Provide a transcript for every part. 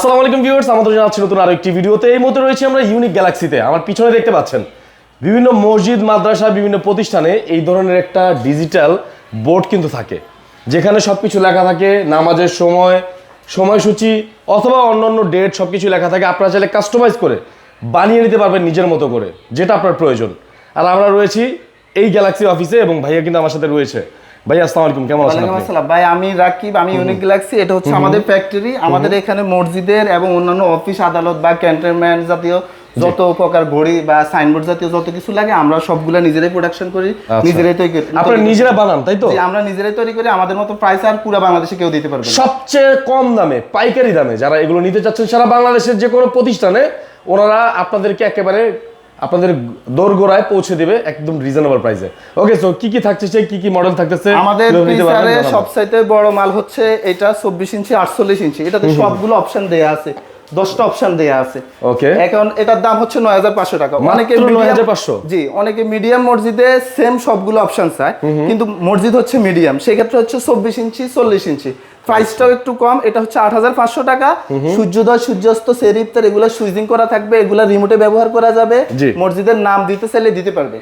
আসসালামু আলাইকুম ভিউয়ার্স, আমাদের জানাচ্ছি নতুন আরও একটি ভিডিওতে এই মুহূর্তে রয়েছে আমরা ইউনিক গ্যালাক্সিতে আমার পিছনে দেখতে পাচ্ছেন, বিভিন্ন মসজিদ, মাদ্রাসা, বিভিন্ন প্রতিষ্ঠানে এই ধরনের একটা ডিজিটাল বোর্ড কিন্তু থাকে, যেখানে সবকিছু লেখা থাকে, নামাজের সময়, সময়সূচি অথবা অন্যান্য ডেট সবকিছু লেখা থাকে। আপনারা চাইলে কাস্টমাইজ করে বানিয়ে নিতে পারবেন নিজের মতো করে, যেটা আপনার প্রয়োজন। আর আমরা রয়েছি এই গ্যালাক্সি অফিসে এবং ভাইয়া কিন্তু আমার সাথে রয়েছে। ভাই আসসালামু আলাইকুম কেমন আছেন আপনি? আসসালাম। ভাই আমি রাকিব আমি ইউনিক গ্যালাক্সি এটা হচ্ছে আমাদের ফ্যাক্টরি আমাদের এখানে মসজিদের এবং অন্যান্য অফিস আদালত বা ক্যান্টনমেন্ট জাতীয় যত প্রকার ঘড়ি বা সাইনবোর্ড জাতীয় যত কিছু লাগে আমরা সবগুলা নিজেরাই প্রোডাকশন করি আচ্ছা। নিজেরাই তৈরি করি। আপনারা নিজেরা বানান তাই তো? আমরা নিজেরাই তৈরি করি আমাদের মতো প্রাইস আর পুরো বাংলাদেশে কেউ দিতে পারবে না। সবচেয়ে কম দামে পাইকারি দামে যারা এগুলো নিতে চাচ্ছেন সারা বাংলাদেশের যে কোনো প্রতিষ্ঠানে ওনারা আপনাদেরকে একেবারে আপনাদের দোরগোড়ায় পৌঁছে দিবে একদম রিজনেবল প্রাইসে ওকে সো কি কি থাকতেছে কি কি মডেল থাকতেছে আমাদের জানাবেন। সবচাইতে বড় মাল হচ্ছে এটা চব্বিশ ইঞ্চি আটচল্লিশ ইঞ্চি এটাতে সবগুলো অপশন দেয়া আছে। দশটা অপশন দেয়া আছে। ওকে এখন এটার দাম হচ্ছে নয় হাজার পাঁচশো টাকা। অনেকে মাত্র medium- 9,500? জি অনেকে মিডিয়াম মসজিদে সেম সবগুলো অপশন চায়। কিন্তু মসজিদ হচ্ছে মিডিয়াম সেক্ষেত্রে হচ্ছে চব্বিশ ইঞ্চি চল্লিশ ইঞ্চি প্রাইসটাও একটু কম। এটা হচ্ছে আট হাজার পাঁচশো টাকা। সূর্যোদয় সূর্যাস্ত সেরিফতার এগুলো সুইজিং করা থাকবে। এগুলো রিমোটে ব্যবহার করা যাবে। মসজিদের নাম দিতে চাইলে দিতে পারবে।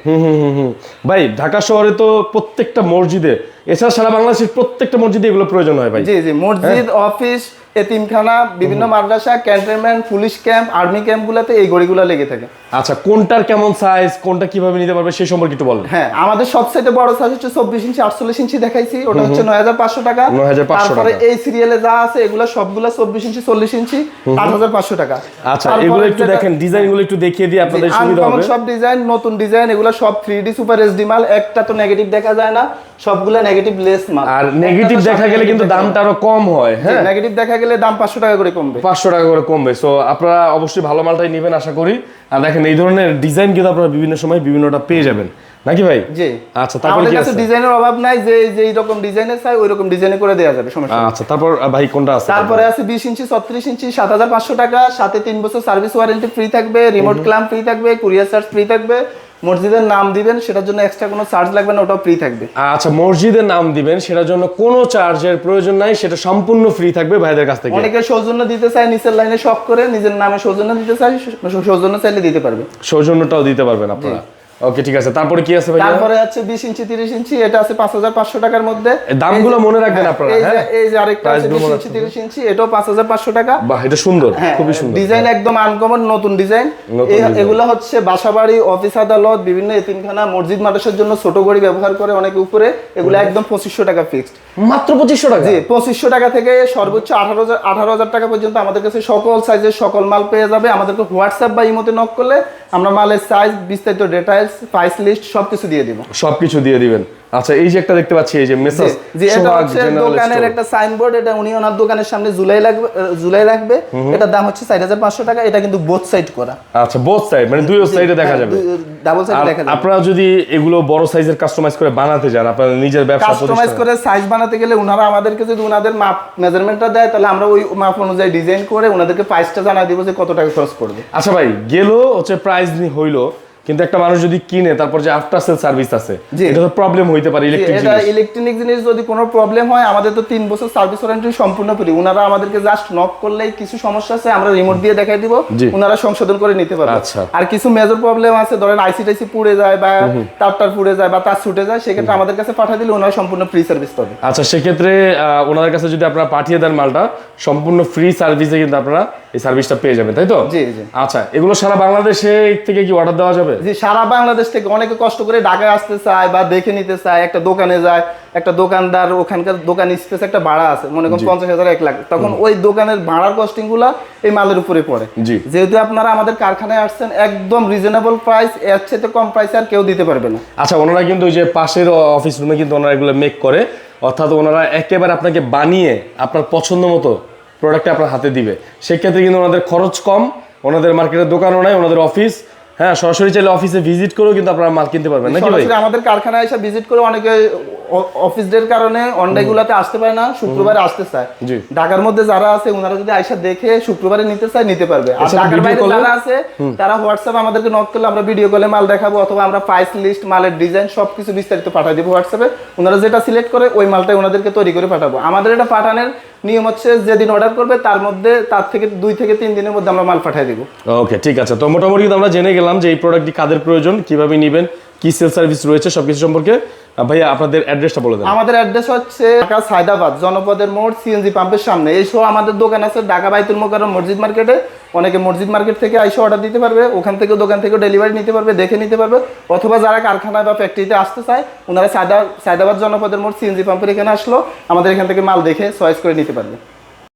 ভাই ঢাকা শহরে তো প্রত্যেকটা মসজিদে এছাড়া সারা বাংলাদেশের প্রত্যেকটা মসজিদে এগুলো প্রয়োজন হয় ভাই। জি জি। মসজিদ অফিস এতিমখানা বিভিন্ন মাদ্রাসা ক্যান্টনমেন্ট পুলিশ ক্যাম্প আর্মি ক্যাম্পগুলোতে এই গড়িগুলো লেগে থাকে। আচ্ছা কোনটার কেমন সাইজ কোনটা কীভাবে নিতে পারবে সেই সম্পর্কে একটু বলেন। হ্যাঁ আমাদের সবচেয়ে বড় সাইজ হচ্ছে চব্বিশ ইঞ্চি আটচল্লিশ ইঞ্চি দেখাইছি। ওটা হচ্ছে নয় হাজার পাঁচশো টাকা। 9,500 তারপরে টাকা। এই সিরিয়ালে যা আছে এগুলো সবগুলো চব্বিশ ইঞ্চি চল্লিশ ইঞ্চি আট হাজার পাঁচশো টাকা। আচ্ছা এগুলো একটু দেখেন ডিজাইনগুলো একটু দেখিয়ে দিয়ে আপনাদের সুবিধা হবে। সব ডিজাইন নতুন ডিজাইন এগুলো সব থ্রি ডি সুপার এসডি মাল একটা তো নেগেটিভ দেখা যায় না সবগুলো নেগেটিভ লেস মাল। আর নেগেটিভ দেখা গেলে কিন্তু দামটা আরও কম হয় হ্যাঁ? নেগেটিভ দেখা গেলে দাম পাঁচশো টাকা করে কমবে। পাঁচশো টাকা করে কমবে। সো আপনারা অবশ্যই ভালো মালটাই নেবেন আশা করি। আর দেখেন এই ধরনের ডিজাইন কিন্তু আপনারা বিভিন্ন সময় বিভিন্নটা পেয়ে যাবেন। নাকি ভাই? জি। আচ্ছা তারপর কি আছে? ডিজাইনের অভাব নাই যে যে রকম ডিজাইনের চাই ওই রকম ডিজাইনে করে দেওয়া যাবে সমস্যা আচ্ছা তারপর ভাই কোনটা আছে? তারপরে আছে বিশ ইঞ্চি ছত্রিশ ইঞ্চি সাত হাজার পাঁচশো টাকা সাথে তিন বছর সার্ভিস ওয়ারেন্টি ফ্রি থাকবে রিমোট ক্লাম ফ্রি থাকবে কুরিয়ার চার্জ ফ্রি থাকবে মসজিদের নাম দিবেন সেটার জন্য এক্সট্রা কোনো চার্জ লাগবে না ওটাও ফ্রি থাকবে। আচ্ছা মসজিদের নাম দিবেন সেটার জন্য কোনো চার্জের প্রয়োজন নাই সেটা সম্পূর্ণ ফ্রি থাকবে ভাইদের কাছ থেকে। অনেকে সৌজন্য দিতে চায় নিচের লাইনে শখ করে নিজের নামে সৌজন্য দিতে চায় সৌজন্য চাইলে দিতে পারবে। সৌজন্যটাও দিতে পারবেন আপনারা। ওকে ঠিক আছে। তারপরে কি আছে ভাই তারপরে আছে বিশ ইঞ্চি তিরিশ ইঞ্চি এটা আছে পাঁচ হাজার পাঁচশো টাকার মধ্যে। দামগুলো মনে রাখবেন হ্যাঁ, আপনারা, হ্যাঁ? এই যে আরেকটা আছে Price গুলো বিশ মনে ইঞ্চি তিরিশ ইঞ্চি এটাও পাঁচ হাজার পাঁচশো টাকা। বাহ এটা সুন্দর হ্যাঁ, খুবই সুন্দর। ডিজাইন একদম আনকমন নতুন ডিজাইন। এগুলো হচ্ছে বাসাবাড়ি অফিস আদালত বিভিন্ন এতিমখানা মসজিদ মাদ্রাসার জন্য ছোট গড়ি ব্যবহার করে অনেক উপরে। এগুলো একদম 2500 টাকা ফিক্সড মাত্র পঁচিশশো টাকা? জি পঁচিশশো টাকা থেকে সর্বোচ্চ আঠারো হাজার আঠারো হাজার টাকা পর্যন্ত আমাদের কাছে সকল সাইজের সকল মাল পেয়ে যাবে। আমাদেরকে হোয়াটসঅ্যাপ বা ইমোতে নক করলে আমরা মালের সাইজ বিস্তারিত ডেটাইলস প্রাইস লিস্ট সব কিছু দিয়ে দিব। সবকিছু দিয়ে দিবেন। আচ্ছা এই যে একটা দেখতে পাচ্ছি এই যে মেসেজ জি এটা হচ্ছে দোকানের একটা সাইনবোর্ড এটা উনি ওনার দোকানের সামনে ঝুলাই লাগবে ঝুলাই রাখবে। এটার দাম হচ্ছে চার হাজার পাঁচশো টাকা এটা কিন্তু বোথ সাইড করা। আচ্ছা বোথ সাইড মানে দুই সাইডে দেখা যাবে। ডাবল সাইড দেখা যাবে। আপনারা যদি এগুলো বড় সাইজের কাস্টমাইজ করে বানাতে চান আপনাদের নিজের ব্যবসা কাস্টমাইজ করে সাইজ বানাতে গেলে ওনারা আমাদেরকে যদি ওনাদের মাপ মেজারমেন্টটা দেয় তাহলে আমরা ওই মাপ অনুযায়ী ডিজাইন করে ওনাদেরকে প্রাইসটা জানা দিব যে কত টাকা খরচ করবে আচ্ছা ভাই গেল হচ্ছে প্রাইস হইল কিন্তু একটা মানুষ যদি কিনে তারপর যে আফটার সেল সার্ভিস আছে। এটা তো প্রবলেম হইতে পারে ইলেকট্রিক এটা ইলেকট্রনিক জিনিস যদি কোনো প্রবলেম হয় আমাদের তো তিন বছর সার্ভিস ওয়ারেন্টি সম্পূর্ণ ফ্রি ওনারা আমাদেরকে জাস্ট নক করলেই কিছু সমস্যা আছে আমরা রিমোট দিয়ে দেখাই দিব ওনারা সংশোধন করে নিতে পারবে। আচ্ছা। আর কিছু মেজর প্রবলেম আছে ধরেন আইসি টাইসি পুড়ে যায় বা তারটার পুড়ে যায় বা তার ছুটে যায় সেক্ষেত্রে আমাদের কাছে পাঠিয়ে দিলে ওনারা সম্পূর্ণ ফ্রি সার্ভিস পাবে। আচ্ছা সেক্ষেত্রে ওনাদের কাছে যদি আপনারা পাঠিয়ে দেন মালটা সম্পূর্ণ ফ্রি সার্ভিসে কিন্তু আপনারা এই সার্ভিসটা পেয়ে যাবেন তাই তো? জি, জি। আচ্ছা এগুলো সারা বাংলাদেশে থেকে কি অর্ডার দেওয়া যাবে? যে সারা বাংলাদেশ থেকে অনেকে কষ্ট করে ঢাকায় আসতে চায় বা দেখে নিতে চায় একটা দোকানে যায় একটা দোকানদার ওখানকার দোকান স্পেস একটা ভাড়া আছে মনে করেন পঞ্চাশ হাজার এক লাখ। তখন ওই দোকানের ভাড়ার কস্টিংগুলা এই মালের উপরে পড়ে। জি। যেহেতু আপনারা আমাদের কারখানায় আসছেন একদম রিজনেবল প্রাইস এর চেয়ে কম প্রাইস আর কেউ দিতে পারবে না। আচ্ছা ওনারা কিন্তু ওই যে পাশের অফিস রুমে কিন্তু ওনারা এগুলো মেক করে অর্থাৎ ওনারা একেবারে আপনাকে বানিয়ে আপনার পছন্দ মতো প্রোডাক্টটা আপনার হাতে দিবে। সেক্ষেত্রে কিন্তু ওনাদের খরচ কম ওনাদের মার্কেটের দোকানও নাই ওনাদের অফিস হ্যাঁ সরাসরি চাইলে অফিসে ভিজিট করেও কিন্তু আপনারা মাল কিনতে পারবেন, নাকি ভাই? আমাদের কারখানায় এসে ভিজিট করে অনেকে অফিস ডের কারণে অনডাইগুলাতে আসতে পারে না শুক্রবারে আসতে চায়। ঢাকার মধ্যে যারা আছে ওনারা যদি আইসা দেখে শুক্রবারে নিতে চায় নিতে পারবে। আর ঢাকার বাইরে যারা আছে তারা হোয়াটসঅ্যাপ আমাদেরকে নক করলে আমরা ভিডিও কলে মাল দেখাবো অথবা আমরা প্রাইস লিস্ট মালের ডিজাইন সবকিছু বিস্তারিত পাঠিয়ে দেবো হোয়াটসঅ্যাপে ওনারা যেটা সিলেক্ট করে ওই মালটাই ওনাদেরকে তৈরি করে পাঠাবো। আমাদের এটা পাঠানোর নিয়ম হচ্ছে যেদিন অর্ডার করবে তার মধ্যে তার থেকে দুই থেকে তিন দিনের মধ্যে আমরা মাল পাঠিয়ে দিব। ওকে ঠিক আছে। তো মোটামুটি আমরা জেনে গেলাম যে এই প্রোডাক্টটি কাদের প্রয়োজন কীভাবে নেবেন কি সেল সার্ভিস রয়েছে সবকিছু সম্পর্কে। ভাইয়া, আপনাদের অ্যাড্রেসটা বলে দেন। আমাদের অ্যাড্রেস হচ্ছে ঢাকা সাইদাবাদ জনপদের মোড় সিএনজি পাম্পের সামনে। এই সব আমাদের দোকান আছে ঢাকা বাইতুল মোকারম মসজিদ মার্কেটে। অনেকে মসজিদ মার্কেট থেকে আইসে অর্ডার দিতে পারবে, ওখান থেকে দোকান থেকে ডেলিভারি নিতে পারবে, দেখে নিতে পারবে। অথবা যারা কারখানায় বা ফ্যাক্টরিতে আসতে চায়, ওনারা সায়দা সায়দাবাদ, জনপদের মোড় সিএনজি পাম্পের এখানে আসলো। আমাদের এখান থেকে মাল দেখে চয়েস করে নিতে পারবে।